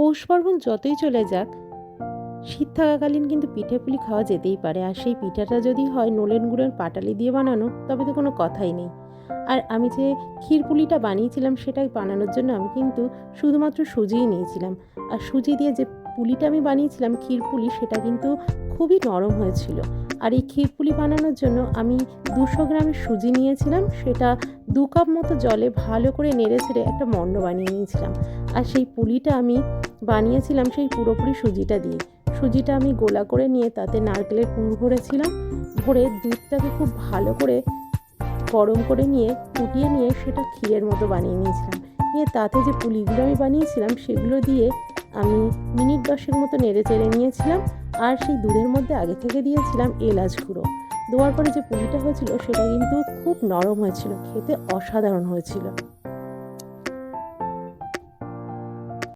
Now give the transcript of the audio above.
পৌষ পার্বণ যতই চলে যাক শীত থাকাকালীন কিন্তু পিঠে পুলি খাওয়া যেতেই পারে। আর সেই পিঠাটা যদি হয় নলেন গুড়ের পাটালি দিয়ে বানানো, তবে তো কোনো কথাই নেই। আর আমি যে ক্ষীর পুলিটা বানিয়েছিলাম সেটাই বানানোর জন্য আমি কিন্তু শুধুমাত্র সুজিই নিয়েছিলাম। আর সুজি দিয়ে যে পুলিটা আমি বানিয়েছিলাম, ক্ষীর পুলি, সেটা কিন্তু খুবই নরম হয়েছিল। আর এই ক্ষীর পুলি বানানোর জন্য আমি দুশো গ্রামের সুজি নিয়েছিলাম, সেটা দু কাপ মতো জলে ভালো করে নেড়ে ছেড়ে একটা মণ্ড বানিয়ে নিয়েছিলাম। আর সেই পুলিটা আমি বানিয়েছিলাম সেই পুরোপুরি সুজিটা দিয়ে। সুজিটা আমি গোলা করে নিয়ে তাতে নারকেলের পুর ভরেছিলাম, ভরে দুধটাকে খুব ভালো করে গরম করে নিয়ে, ফুটিয়ে নিয়ে সেটা ক্ষীরের মতো বানিয়ে নিয়েছিলাম। নিয়ে তাতে যে পুলিগুলো আমি বানিয়েছিলাম সেগুলো দিয়ে আমি মিনিট দশের মতো নেড়ে চেড়ে নিয়েছিলাম। আর সেই দুধের মধ্যে আগে থেকে দিয়েছিলাম এলাচ গুঁড়ো। দেওয়ার পরে যে পুরিটা হয়েছিল, সেটা কিন্তু খুব নরম হয়েছিল, খেতে অসাধারণ হয়েছিল।